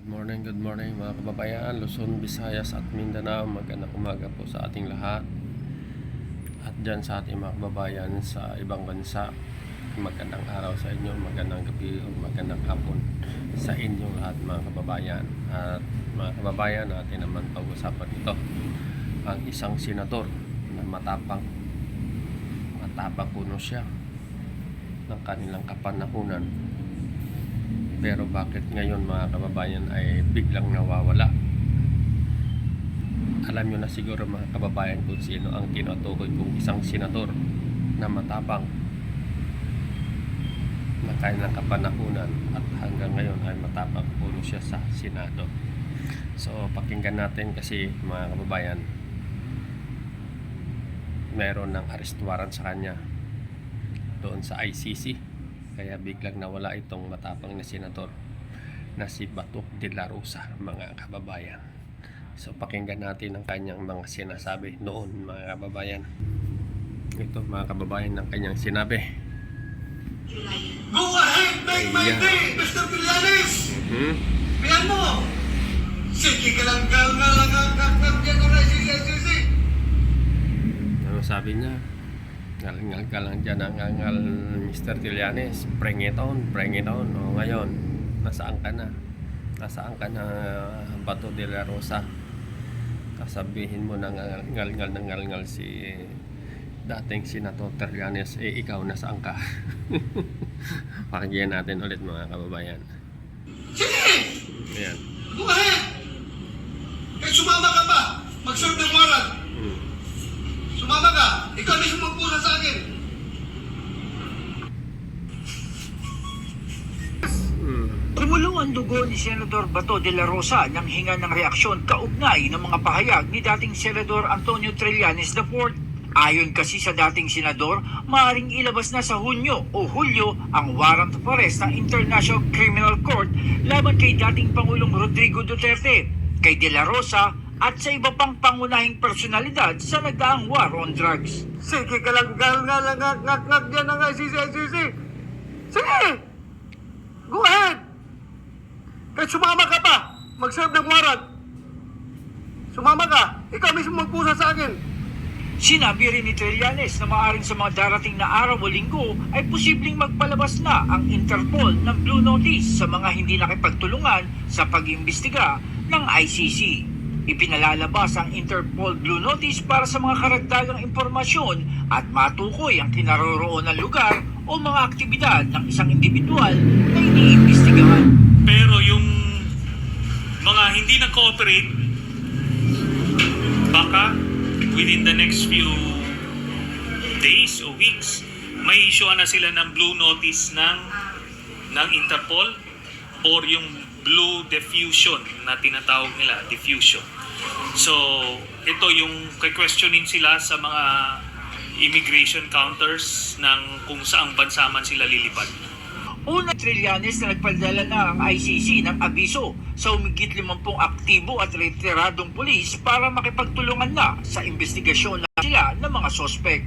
Good morning, good morning mga kababayan, Luzon, Visayas at Mindanao. Magandang umaga po sa ating lahat. At dyan sa ating mga kababayan sa ibang bansa. Magandang araw sa inyo, magandang gabi o magandang hapon sa inyong lahat mga kababayan. At mga kababayan, natin naman pag-usapan ito. Ang isang senador na matapang. Matapang puno siya ng kanilang kapanahunan pero bakit ngayon mga kababayan ay biglang nawawala? Alam nyo na siguro mga kababayan kung sino ang tinutukoy kong isang senador na matapang na kailang kapanahunan at hanggang ngayon ay matapang puno siya sa Senado. So pakinggan natin kasi mga kababayan meron ng arrest warrant sa kanya doon sa ICC kaya biglang nawala itong matapang na senador na si Bato de la Rosa mga kababayan so pakinggan natin ang kanyang mga sinasabi noon mga kababayan ito mga kababayan ng kanyang sinabi Go ahead, make my day, Mr. Villanes! hmm? Piyan mo! Sige ka lang, gal nga lang ang kakak dyan ng SCCC! ano sabi niya ngal-ngal ka lang dyan ang ngal Mr. Trillanes bring it on, bring it on. O ngayon nasaan ka na? Nasaan ka na Bato de la Rosa? Kasabihin mo na ngal-ngal ngal-ngal si dating Senator Trillanes eh ikaw nasaan ka? Pakinggan natin ulit mga kababayan. Ayan. Go ahead! Kahit sumama ka pa, mag-serve ng warrant. hmm. Sumama ka, ikaw mismo magpusa sa akin. Hmm. Kumulo ang dugo ni Senador Bato de la Rosa nang hinga ng reaksyon kaugnay ng mga pahayag ni dating Senador Antonio Trillanes IV. Ayon kasi sa dating senador, maaaring ilabas na sa Hunyo o Hulyo ang warrant of arrest ng International Criminal Court laban kay dating Pangulong Rodrigo Duterte, kay De La Rosa at sa iba pang pangunahing personalidad sa nagdaang war on drugs. Sige ka lang, gal nga lang ngak ngak ngak dyan ng SCCC! Sige! Go ahead! Kahit sumama ka pa, mag-serve ng warrant. Sumama ka, ikaw mismo magpusa sa akin. Sinabi rin ni Trillanes na maaaring sa mga darating na araw o linggo ay posibleng magpalabas na ang Interpol ng Blue Notice sa mga hindi nakipagtulungan sa pag-imbestiga ng ICC. Ipinalalabas ang Interpol Blue Notice para sa mga karagdagang impormasyon at matukoy ang kinaroroon ng lugar o mga aktibidad ng isang individual na iniimbestigahan. Pero yung mga hindi nag-cooperate, baka within the next few days o weeks, may issue na sila ng blue notice ng ng Interpol or yung blue diffusion na tinatawag nila, diffusion. So, ito yung questionin sila sa mga immigration counters ng kung saang bansa man sila lilipad. Una Trillanes na nagpadala na ang ICC ng abiso sa umigit 50 aktibo at retiradong pulis para makipagtulungan na sa investigasyon na sila ng mga sospek.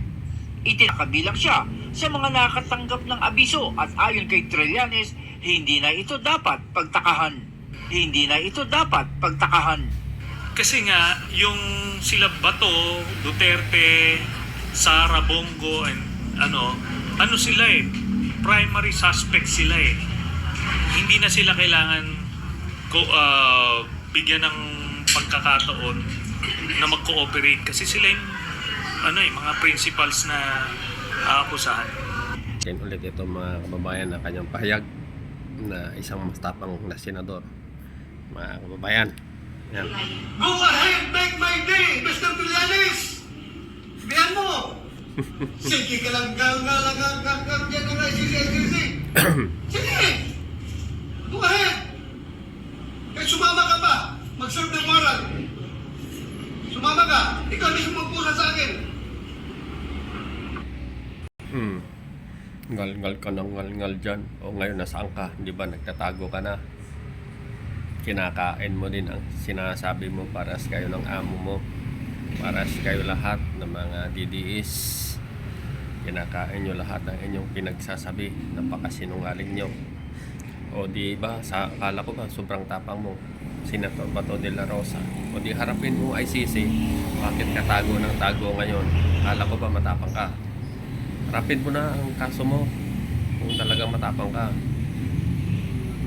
Itinakabilang siya sa mga nakatanggap ng abiso at ayon kay Trillanes, hindi na ito dapat pagtakahan. Hindi na ito dapat pagtakahan. Kasi nga, yung sila Bato, Duterte, Sara Bongo, and ano, ano sila eh, primary suspect sila eh. Hindi na sila kailangan ko, ah, bigyan ng pagkakataon na mag-cooperate kasi sila yung ano eh, mga principals na aakusahan. Yan ulit ito mga kababayan na kanyang pahayag na isang mastapang na senador mga kababayan yan Go ahead, make my day, Mr. Villanes! Piyan mo! Sige ka lang, gal nga lang ngak ngak ngak dyan ng SCCC! Sige! Go ahead! Kahit sumama ka pa, mag-serve ng warrant. Sumama ka, ikaw mismo magpusa sa akin. hmm. ngal-ngal ka ng ngal-ngal dyan o ngayon nasaan ka di ba nagtatago ka na kinakain mo din ang sinasabi mo para sa kayo ng amo mo para sa kayo lahat ng mga DDS kinakain nyo lahat ng inyong pinagsasabi napakasinungaling nyo O di ba, sa akala ko ba, sobrang tapang mo. Senator Bato de la Rosa. O di harapin mo ICC. Bakit ka tago ng tago ngayon? Akala ko ba matapang ka? Harapin mo na ang kaso mo. Kung talagang matapang ka.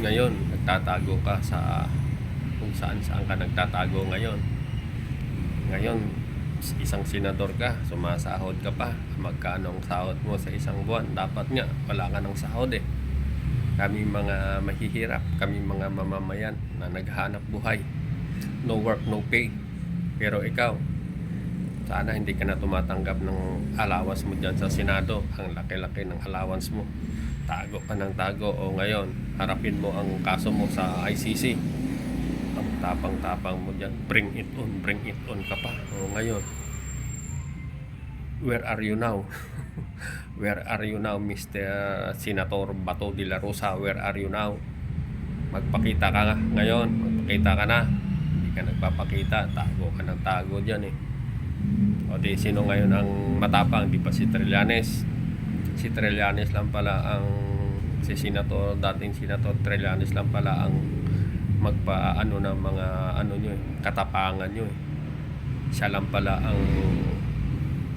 Ngayon, nagtatago ka sa kung saan saan ka nagtatago ngayon. Ngayon, isang senador ka, sumasahod ka pa. Magkano ang sahod mo sa isang buwan? Dapat nga, wala ka ng sahod eh. Kami mga mahihirap, kami mga mamamayan na naghanap buhay. No work, no pay. Pero ikaw, sana hindi ka na tumatanggap ng allowance mo dyan sa Senado. Ang laki-laki ng allowance mo. Tago ka ng tago. O ngayon, harapin mo ang kaso mo sa ICC. Ang tapang-tapang mo dyan. Bring it on, bring it on ka pa. O ngayon, where are you now? where are you now, Mr. Senator Bato de la Rosa? Where are you now? Magpakita ka nga ngayon. Magpakita ka na. Hindi ka nagpapakita. Tago ka ng tago dyan eh. O di, sino ngayon ang matapang? Di ba si Trillanes? Si Trillanes lang pala ang si Senator, dating Senator Trillanes lang pala ang magpaano ng mga ano nyo eh, katapangan nyo eh. Siya lang pala ang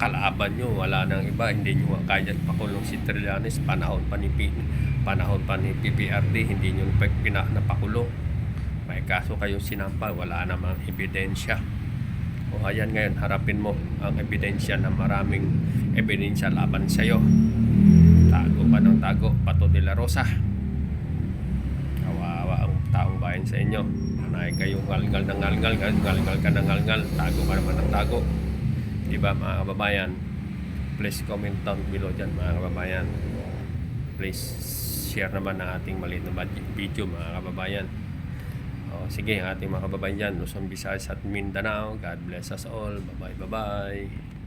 kalaban nyo, wala nang iba, hindi nyo kaya pakulong si Trillanes, panahon pa ni, P, panahon pa ni PPRD, hindi nyo pina, napakulong. May kaso kayo sinampa, wala namang ebidensya. O ayan ngayon, harapin mo ang ebidensya na maraming ebidensya laban sa'yo. Tago pa ng tago, Pato de la Rosa. Bayan sa inyo. Nanay kayo ngalngal ng ngalngal, ngalngal ka ng ngalngal, tago ka naman ng tago. Di ba mga kababayan? Please comment down below dyan mga kababayan. Please share naman ang ating maliit na video mga kababayan. O, sige, ang ating mga kababayan dyan, Luzon, Visayas at Mindanao. God bless us all. Bye-bye, bye-bye.